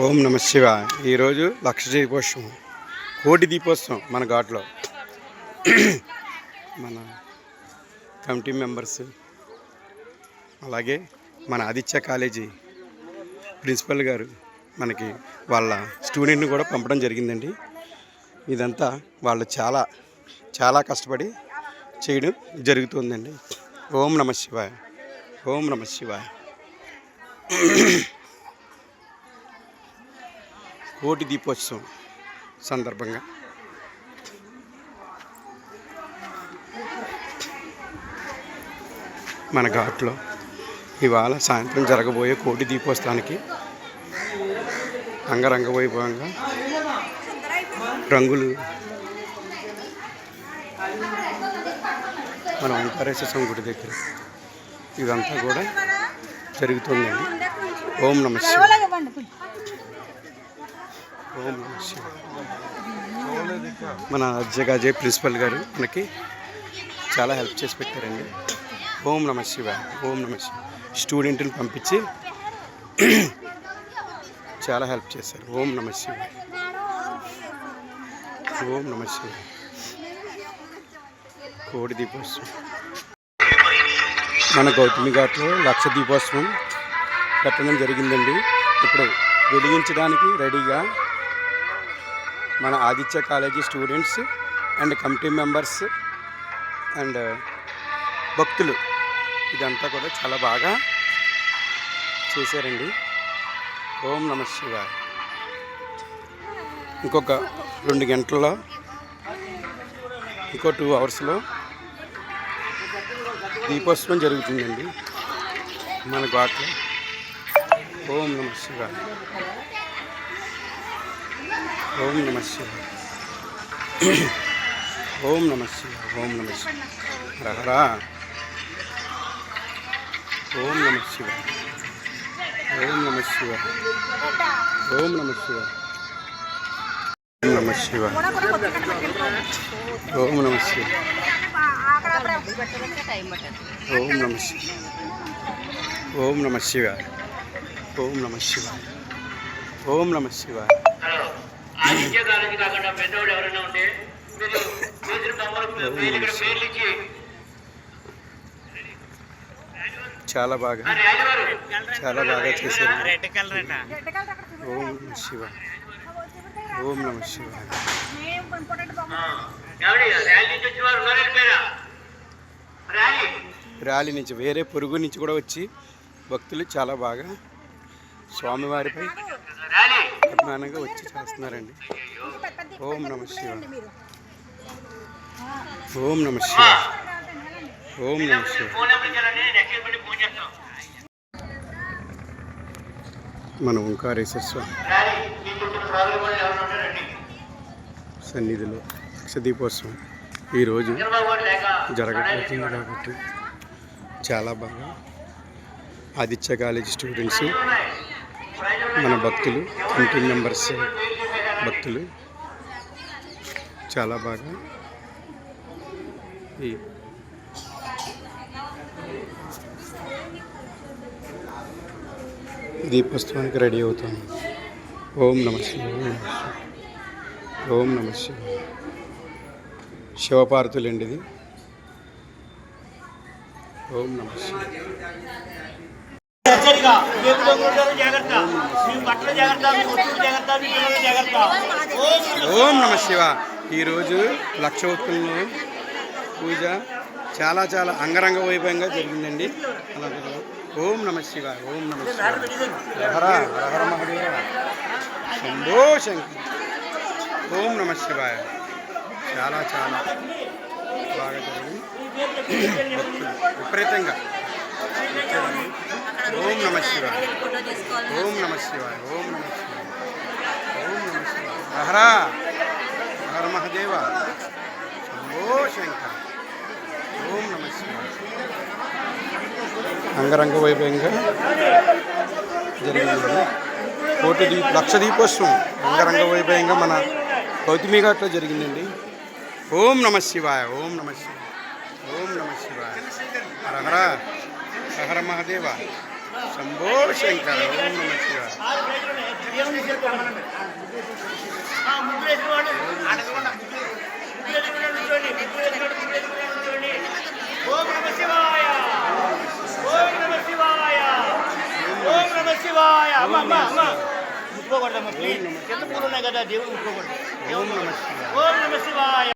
ఓం నమ శివ ఈరోజు లక్ష దీపోత్సవం. కోటి దీపోత్సవం మన ఘాట్లో. మన కమిటీ మెంబర్స్ అలాగే మన ఆదిత్య కాలేజీ ప్రిన్సిపల్ గారు మనకి వాళ్ళ స్టూడెంట్ని కూడా పంపడం జరిగిందండి. ఇదంతా వాళ్ళు చాలా చాలా కష్టపడి చేయడం జరుగుతుందండి. ఓం నమ శివాయ. ఓం నమ శివాయ. కోటి దీపోత్సవం సందర్భంగా. మన ఘాట్లో ఇవాళ సాయంత్రం జరగబోయే కోటి దీపోత్సవానికి అంగరంగ వైభవంగా రంగులు మన ఓంకారేశ్వర స్వామి గుడి దగ్గర ఇదంతా కూడా జరుగుతుందండి. ఓం నమ మన అజ్జగాజే ప్రిన్సిపల్ గారు మనకి చాలా హెల్ప్ చేసి పెట్టారండి. ఓం నమ శివ ఓం నమ శివ. స్టూడెంట్ని పంపించి చాలా హెల్ప్ చేశారు. ఓం నమ శివ. ఓం నమ శివ. కోడి దీపోత్సవం. మన గౌతమి ఘాట్లో లక్ష దీపోత్సవం పెట్టడం జరిగిందండి. ఇప్పుడు వెలిగించడానికి రెడీగా మన Aditya college students and committee members and భక్తులు. ఇదంతా కూడా చాలా బాగా చేశారండి. ఓం నమ శివాయ. ఇంకొక రెండు గంటల్లో ఇంకో టూ అవర్స్లో దీపోత్సవం జరుగుతుందండి. మన ఘాట్లో. ఓం నమ శివాయ. ఓం నమ శివాయ ఓం నమ శివాయ ఓం నమ శివాయ రహరా ఓం నమ శివాయ ఓం నమ శివాయ ఓం నమ శివాయ ఓం నమ శివాయ ఓం నమ శివాయ ఓం నమ శివాయ ఓం నమ శివాయ ఓం నమ శివాయ ఓం నమ శివాయ కాలేజీ కాకుండా పెద్దవాడు ఎవరైనా ఉంటే మీరు ఇక్కడ పేర్లు ఇచ్చి. చాలా బాగా. చాలా బాగా చేశారు. రెడ్ కలర్ అంట. ఓం నమ శివాయ. ఓం నమ ర్యాలీ ర్యాలీ. నుంచి వేరే పొరుగు నుంచి కూడా వచ్చి భక్తులు చాలా బాగా స్వామివారిపై నిదానంగా వచ్చి చేస్తున్నారండి. ఓం నమ శివ. ఓం నమ శివ. ఓం నమ శివ. మన ఓంకారేశ్వర స్వామి. సన్నిధిలో దీపోత్సవం ఈరోజు జరగబోతుంది కాబట్టి చాలా బాగా ఆదిత్య కాలేజ్ స్టూడెంట్స్ మన భక్తులు కమిటీ మెంబర్స్ భక్తులు. చాలా బాగా ఈ దీపోత్సవానికి రెడీ అవుతాం. ఓం నమ శివాయ. ఓం నమ శివాయ. శివపార్వతులండి ఇది ఓం నమ శివాయ. దొంగలు జాగ్రత్త. మీ బట్టలు జాగ్రత్త మీ జాగ్రత్త మీ పిల్లలు జాగ్రత్త. ఓం నమ శివ. ఈరోజు లక్ష ఒత్తుల్లో పూజ చాలా చాలా అంగరంగ వైభవంగా జరిగిందండి. అలాగే ఓం నమ శివ ఓం నమ శివ. హర హర మహదేవ. శంభో శంకర్ ఓం నమ శివాయ. చాలా చాలా బాగా జరిగింది. భక్తులు విపరీతంగా. ఓం నమ శివాయ. ఓం నమ శివాయ ఓం నమ శివాయ. ఓం నమ శివాయ. హర హర మహదేవ. శంభో శంకర్. ఓం నమ శివాయ. అంగరంగ వైభవంగా జరిగింది. కోటి దీప్ లక్ష దీపోత్సవం అంగరంగ వైభవంగా మన గౌతమి ఘాట్లో జరిగిందండి. ఓం నమ శివాయ ఓం నమ శివాయ. ఓం నమ శివాయ. హర హర. హర మహదేవ. శంభో శంకర ఓం నమ శివ ఆ, ఓం నమ శివాయ ఓం నమ శివాయ ఓం నమ శివాయ అమ్మ అమ్మ అమ్మ ముట్టుకోకూడదమ్మా ప్లీజ్ కింద పూలు ఉన్నాయి కదా దేవుడు ముట్టుకోకూడదు ఓం నమ శివాయ. ఓం నమ శివాయ.